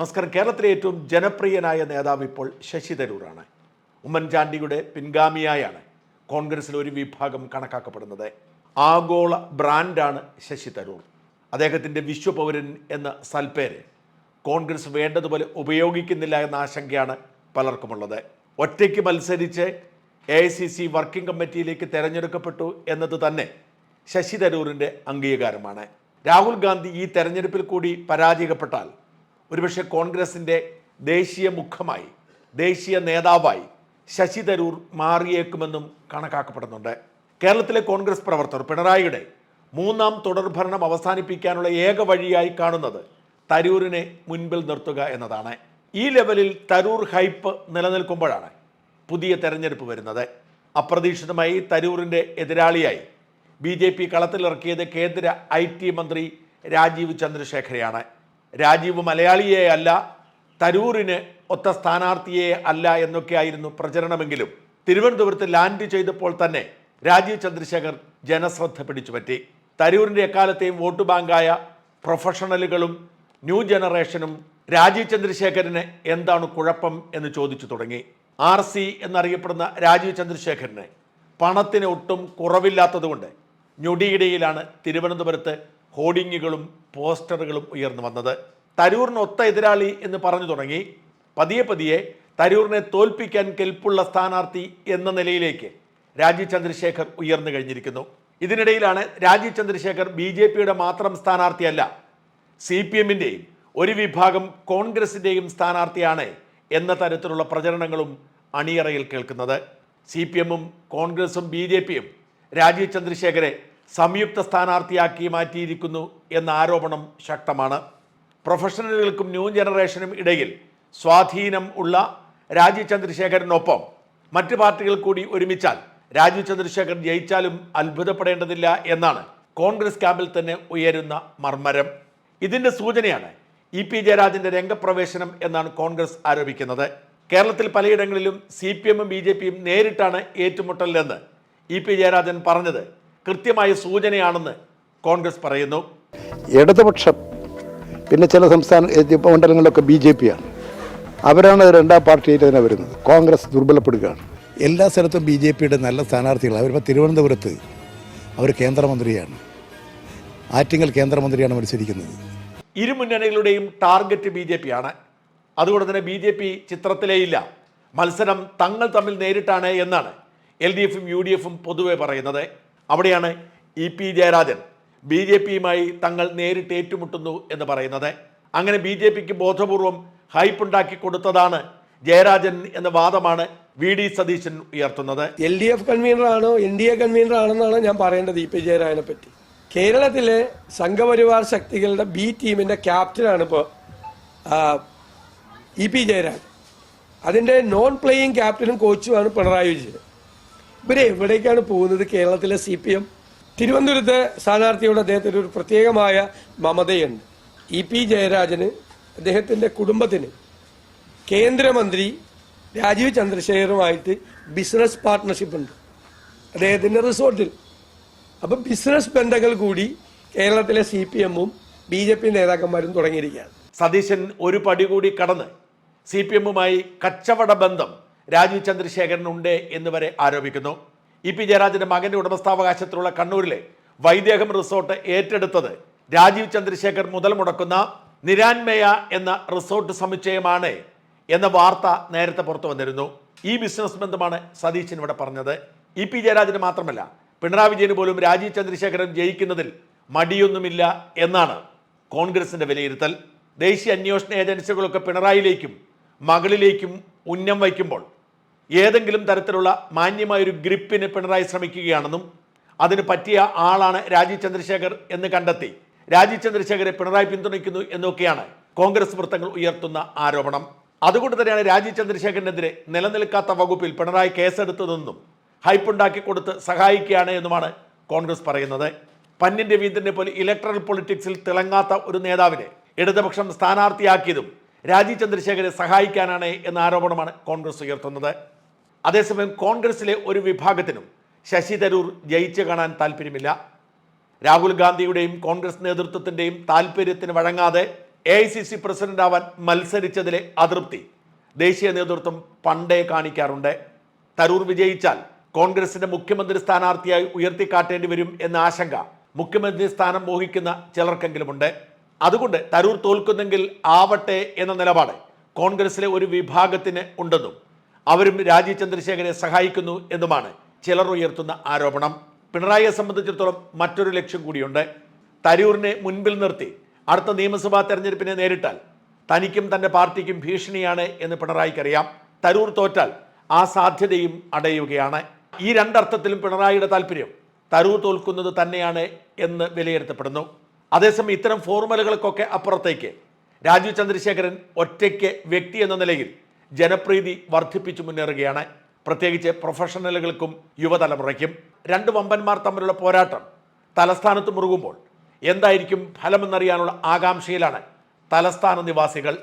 നമസ്കാരം. കേരളത്തിലെ ഏറ്റവും ജനപ്രിയനായ നേതാവ് ഇപ്പോൾ ശശി തരൂറാണ് ഉമ്മൻചാണ്ടിയുടെ പിൻഗാമിയായാണ് കോൺഗ്രസിൽ ഒരു വിഭാഗം കണക്കാക്കപ്പെടുന്നത്. ആഗോള ബ്രാൻഡാണ് ശശി തരൂർ. അദ്ദേഹത്തിന്റെ വിശ്വപൗരൻ എന്ന സൽപേര് കോൺഗ്രസ് വേണ്ടതുപോലെ ഉപയോഗിക്കുന്നില്ല എന്ന ആശങ്കയാണ് പലർക്കുമുള്ളത്. ഒറ്റയ്ക്ക് മത്സരിച്ച് A I C C working കമ്മിറ്റിയിലേക്ക് തെരഞ്ഞെടുക്കപ്പെട്ടു എന്നത് തന്നെ ശശി തരൂരിന്റെ അംഗീകാരമാണ്. രാഹുൽ ഗാന്ധി ഈ തെരഞ്ഞെടുപ്പിൽ കൂടി പരാജയപ്പെട്ടാൽ ഒരുപക്ഷെ കോൺഗ്രസിന്റെ ദേശീയ മുഖമായി ദേശീയ നേതാവായി ശശി തരൂർ മാറിയേക്കുമെന്നും കണക്കാക്കപ്പെടുന്നുണ്ട്. കേരളത്തിലെ കോൺഗ്രസ് പ്രവർത്തകർ പിണറായിയുടെ മൂന്നാം തുടർഭരണം അവസാനിപ്പിക്കാനുള്ള ഏക വഴിയായി കാണുന്നത് തരൂരിനെ മുൻപിൽ നിർത്തുക എന്നതാണ്. ഈ ലെവലിൽ തരൂർ ഹൈപ്പ് നിലനിൽക്കുമ്പോഴാണ് പുതിയ തെരഞ്ഞെടുപ്പ് വരുന്നത്. അപ്രതീക്ഷിതമായി തരൂറിന്റെ എതിരാളിയായി ബി ജെ പി കളത്തിലിറക്കിയത് കേന്ദ്ര ഐ ടി മന്ത്രി രാജീവ് ചന്ദ്രശേഖരെയാണ്. രാജീവ് മലയാളിയെ അല്ല തരൂരിന് ഒത്ത സ്ഥാനാർത്ഥിയെ അല്ല എന്നൊക്കെയായിരുന്നു പ്രചരണമെങ്കിലും. തിരുവനന്തപുരത്ത് ലാൻഡ് ചെയ്തപ്പോൾ തന്നെ രാജീവ് ചന്ദ്രശേഖർ ജനശ്രദ്ധ പിടിച്ചുപറ്റി. തരൂരിന്റെ എക്കാലത്തെയും വോട്ട് ബാങ്കായ പ്രൊഫഷണലുകളും ന്യൂ ജനറേഷനും രാജീവ് ചന്ദ്രശേഖരന് എന്താണ് കുഴപ്പം എന്ന് ചോദിച്ചു തുടങ്ങി. ആർ സി എന്നറിയപ്പെടുന്ന രാജീവ് ചന്ദ്രശേഖരന് പണത്തിന് ഒട്ടും കുറവില്ലാത്തതുകൊണ്ട് ഞൊടിയിടയിലാണ് തിരുവനന്തപുരത്ത് ഹോർഡിങ്ങുകളും പോസ്റ്ററുകളും ഉയർന്നു വന്നത്. തരൂറിന് ഒത്ത എതിരാളി എന്ന് പറഞ്ഞു തുടങ്ങി. പതിയെ പതിയെ തരൂറിനെ തോൽപ്പിക്കാൻ കെൽപ്പുള്ള സ്ഥാനാർത്ഥി എന്ന നിലയിലേക്ക് രാജീവ് ചന്ദ്രശേഖർ ഉയർന്നു കഴിഞ്ഞിരിക്കുന്നു. ഇതിനിടയിലാണ് രാജീവ് ചന്ദ്രശേഖർ ബി ജെ പിയുടെ മാത്രം സ്ഥാനാർത്ഥിയല്ല. സി പി എമ്മിന്റെയും ഒരു വിഭാഗം കോൺഗ്രസിന്റെയും സ്ഥാനാർത്ഥിയാണ് എന്ന തരത്തിലുള്ള പ്രചരണങ്ങളും അണിയറയിൽ കേൾക്കുന്നത്. സി പി എമ്മും കോൺഗ്രസും ബി ജെ പിയും രാജീവ് ചന്ദ്രശേഖരെ സംയുക്ത സ്ഥാനാർത്ഥിയാക്കി മാറ്റിയിരിക്കുന്നു എന്ന ആരോപണം ശക്തമാണ്. പ്രൊഫഷണലുകൾക്കും ന്യൂ ജനറേഷനും ഇടയിൽ സ്വാധീനം ഉള്ള രാജീവ് ചന്ദ്രശേഖരനൊപ്പം മറ്റ് പാർട്ടികൾ കൂടി ഒരുമിച്ചാൽ രാജീവ് ചന്ദ്രശേഖരൻ ജയിച്ചാലും അത്ഭുതപ്പെടേണ്ടതില്ല എന്നാണ് കോൺഗ്രസ് ക്യാമ്പിൽ തന്നെ ഉയരുന്ന മർമ്മരം. ഇതിന്റെ സൂചനയാണ് ഇ പി ജയരാജന്റെ രംഗപ്രവേശനം എന്നാണ് കോൺഗ്രസ് ആരോപിക്കുന്നത്. കേരളത്തിൽ പലയിടങ്ങളിലും സി പി എമ്മും ബി ജെ പിയും നേരിട്ടാണ് ഏറ്റുമുട്ടലിലെന്ന് ഇ പി ജയരാജൻ പറഞ്ഞത്. കൃത്യമായ സൂചനയാണെന്ന് കോൺഗ്രസ് പറയുന്നു. ഇടതുപക്ഷം പിന്നെ ചില സംസ്ഥാന മണ്ഡലങ്ങളിലൊക്കെ ബി ജെ പിയാണ്. അവരാണ് രണ്ടാം പാർട്ടിയായിട്ട് തന്നെ വരുന്നത്. കോൺഗ്രസ് ദുർബലപ്പെടുകയാണ്. എല്ലാ സ്ഥലത്തും ബി ജെ പിയുടെ നല്ല സ്ഥാനാർത്ഥികളാണ് അവരിപ്പോൾ തിരുവനന്തപുരത്ത് അവർ കേന്ദ്രമന്ത്രിയാണ്. ആറ്റിങ്ങൽ കേന്ദ്രമന്ത്രിയാണ് മത്സരിക്കുന്നത്. ഇരു മുന്നണികളുടെയും ടാർഗറ്റ് ബി ജെ പി ആണ് അതുകൊണ്ട് തന്നെ ബി ജെ പി ചിത്രത്തിലേയില്ല മത്സരം തങ്ങൾ തമ്മിൽ നേരിട്ടാണ് എന്നാണ് എൽ ഡി എഫും യു ഡി എഫും പൊതുവെ പറയുന്നത്. അവിടെയാണ് E P Jayarajan. B J പിയുമായി തങ്ങൾ നേരിട്ട് ഏറ്റുമുട്ടുന്നു എന്ന് പറയുന്നത്. അങ്ങനെ ബി ജെ പിക്ക് ബോധപൂർവം ഹൈപ്പ് ഉണ്ടാക്കി കൊടുത്തതാണ് ജയരാജൻ എന്ന വാദമാണ് വി ഡി സതീശൻ ഉയർത്തുന്നത്. എൽ ഡി എഫ് കൺവീനറാണോ എൻ ഡി എ കൺവീനർ ആണെന്നാണ് ഞാൻ പറയേണ്ടത് ഇ പി ജയരാജനെ പറ്റി. കേരളത്തിലെ സംഘപരിവാർ ശക്തികളുടെ ബി ടീമിന്റെ ക്യാപ്റ്റനാണ് ഇപ്പോൾ ഇ പി ജയരാജൻ. അതിന്റെ നോൺ പ്ലേയിങ് ക്യാപ്റ്റനും കോച്ചുമാണ് പിണറായി വിജയൻ. ഇവരെ എവിടേക്കാണ് പോകുന്നത് കേരളത്തിലെ സി പി എം തിരുവനന്തപുരത്തെ സ്ഥാനാർത്ഥിയോട് അദ്ദേഹത്തിന് ഒരു പ്രത്യേകമായ മമതയുണ്ട്. ഇ പി ജയരാജന് അദ്ദേഹത്തിന്റെ കുടുംബത്തിന് കേന്ദ്രമന്ത്രി രാജീവ് ചന്ദ്രശേഖറുമായിട്ട് ബിസിനസ് പാർട്ട്ണർഷിപ്പ് ഉണ്ട്. അദ്ദേഹത്തിന്റെ റിസോർട്ടിൽ. അപ്പം ബിസിനസ് ബന്ധങ്ങൾ കൂടി കേരളത്തിലെ സി പി എമ്മും ബി ജെ പി നേതാക്കന്മാരും തുടങ്ങിയിരിക്കുകയാണ്. സതീശൻ ഒരു പടി കൂടി കടന്ന് സി പി എമ്മുമായി കച്ചവട ബന്ധം രാജീവ് ചന്ദ്രശേഖരനുണ്ട് എന്ന് വരെ ആരോപിക്കുന്നു. ഇ പി ജയരാജന്റെ മകന്റെ ഉടമസ്ഥാവകാശത്തിലുള്ള കണ്ണൂരിലെ വൈദേഹം റിസോർട്ട് ഏറ്റെടുത്തത് രാജീവ് ചന്ദ്രശേഖർ മുതൽ മുടക്കുന്ന നിരാൻമയ എന്ന റിസോർട്ട് സമുച്ചയമാണ് എന്ന വാർത്ത നേരത്തെ പുറത്തു വന്നിരുന്നു. ഈ ബിസിനസ് ബന്ധമാണ് സതീശൻ ഇവിടെ പറഞ്ഞത്. ഇ പി ജയരാജന് മാത്രമല്ല പിണറായി വിജയന് പോലും രാജീവ് ചന്ദ്രശേഖരൻ ജയിക്കുന്നതിൽ മടിയൊന്നുമില്ല എന്നാണ് കോൺഗ്രസിന്റെ വിലയിരുത്തൽ. ദേശീയ അന്വേഷണ ഏജൻസികളൊക്കെ പിണറായിലേക്കും മകളിലേക്കും ഉന്നം വയ്ക്കുമ്പോൾ ഏതെങ്കിലും തരത്തിലുള്ള മാന്യമായൊരു ഗ്രിപ്പിന് പിണറായി ശ്രമിക്കുകയാണെന്നും അതിന് പറ്റിയ ആളാണ് രാജീവ് ചന്ദ്രശേഖർ എന്ന് കണ്ടെത്തി. രാജീവ് ചന്ദ്രശേഖരെ പിണറായി പിന്തുണയ്ക്കുന്നു എന്നൊക്കെയാണ് കോൺഗ്രസ് വൃത്തങ്ങൾ ഉയർത്തുന്ന ആരോപണം. അതുകൊണ്ട് തന്നെയാണ് രാജീവ് ചന്ദ്രശേഖരനെതിരെ നിലനിൽക്കാത്ത വകുപ്പിൽ പിണറായി കേസെടുത്തതെന്നും ഹൈപ്പുണ്ടാക്കി കൊടുത്ത് സഹായിക്കുകയാണ് എന്നുമാണ് കോൺഗ്രസ് പറയുന്നത്. പന്നിൻ രവീന്ദ്രനെ പോലെ ഇലക്ട്രൽ പൊളിറ്റിക്സിൽ തിളങ്ങാത്ത ഒരു നേതാവിനെ ഇടതുപക്ഷം സ്ഥാനാർത്ഥിയാക്കിയതും രാജീവ് ചന്ദ്രശേഖരെ സഹായിക്കാനാണ് എന്ന ആരോപണമാണ് കോൺഗ്രസ് ഉയർത്തുന്നത്. അതേസമയം കോൺഗ്രസിലെ ഒരു വിഭാഗത്തിനും ശശി തരൂർ ജയിച്ചു കാണാൻ താല്പര്യമില്ല. രാഹുൽ ഗാന്ധിയുടെയും കോൺഗ്രസ് നേതൃത്വത്തിന്റെയും താല്പര്യത്തിന് വഴങ്ങാതെ A I C C president ആവാൻ മത്സരിച്ചതിലെ അതൃപ്തി ദേശീയ നേതൃത്വം പണ്ടേ കാണിക്കാറുണ്ട്. തരൂർ വിജയിച്ചാൽ കോൺഗ്രസിന്റെ മുഖ്യമന്ത്രി സ്ഥാനാർത്ഥിയായി ഉയർത്തിക്കാട്ടേണ്ടി വരും എന്ന ആശങ്ക മുഖ്യമന്ത്രി സ്ഥാനം മോഹിക്കുന്ന ചിലർക്കെങ്കിലുമുണ്ട്. അതുകൊണ്ട് തരൂർ തോൽക്കുന്നെങ്കിൽ ആവട്ടെ എന്ന നിലപാട് കോൺഗ്രസിലെ ഒരു വിഭാഗത്തിന് ഉണ്ടെന്നും അവരും രാജീവ് ചന്ദ്രശേഖരെ സഹായിക്കുന്നു എന്നുമാണ് ചിലർ ഉയർത്തുന്ന ആരോപണം. പിണറായിയെ സംബന്ധിച്ചിടത്തോളം മറ്റൊരു ലക്ഷ്യം കൂടിയുണ്ട്. തരൂരിനെ മുൻപിൽ നിർത്തി അടുത്ത നിയമസഭാ തെരഞ്ഞെടുപ്പിനെ നേരിട്ടാൽ തനിക്കും തന്റെ പാർട്ടിക്കും ഭീഷണിയാണ് എന്ന് പിണറായിക്കറിയാം. തരൂർ തോറ്റാൽ ആ സാധ്യതയും അടയുകയാണ്. ഈ രണ്ടർത്ഥത്തിലും പിണറായിയുടെ താല്പര്യം തരൂർ തോൽക്കുന്നത് തന്നെയാണ് എന്ന് വിലയിരുത്തപ്പെടുന്നു. അതേസമയം ഇത്തരം ഫോർമുലകൾക്കൊക്കെ അപ്പുറത്തേക്ക് രാജീവ് ചന്ദ്രശേഖരൻ ഒറ്റയ്ക്ക് വ്യക്തി എന്ന നിലയിൽ ജനപ്രീതി വർദ്ധിപ്പിച്ചു മുന്നേറുകയാണ്. പ്രത്യേകിച്ച് പ്രൊഫഷണലുകൾക്കും യുവതലമുറയ്ക്കും. രണ്ട് വമ്പന്മാർ തമ്മിലുള്ള പോരാട്ടം തലസ്ഥാനത്ത് മുറുകുമ്പോൾ എന്തായിരിക്കും ഫലമെന്നറിയാനുള്ള ആകാംക്ഷയിലാണ് തലസ്ഥാന നിവാസികൾ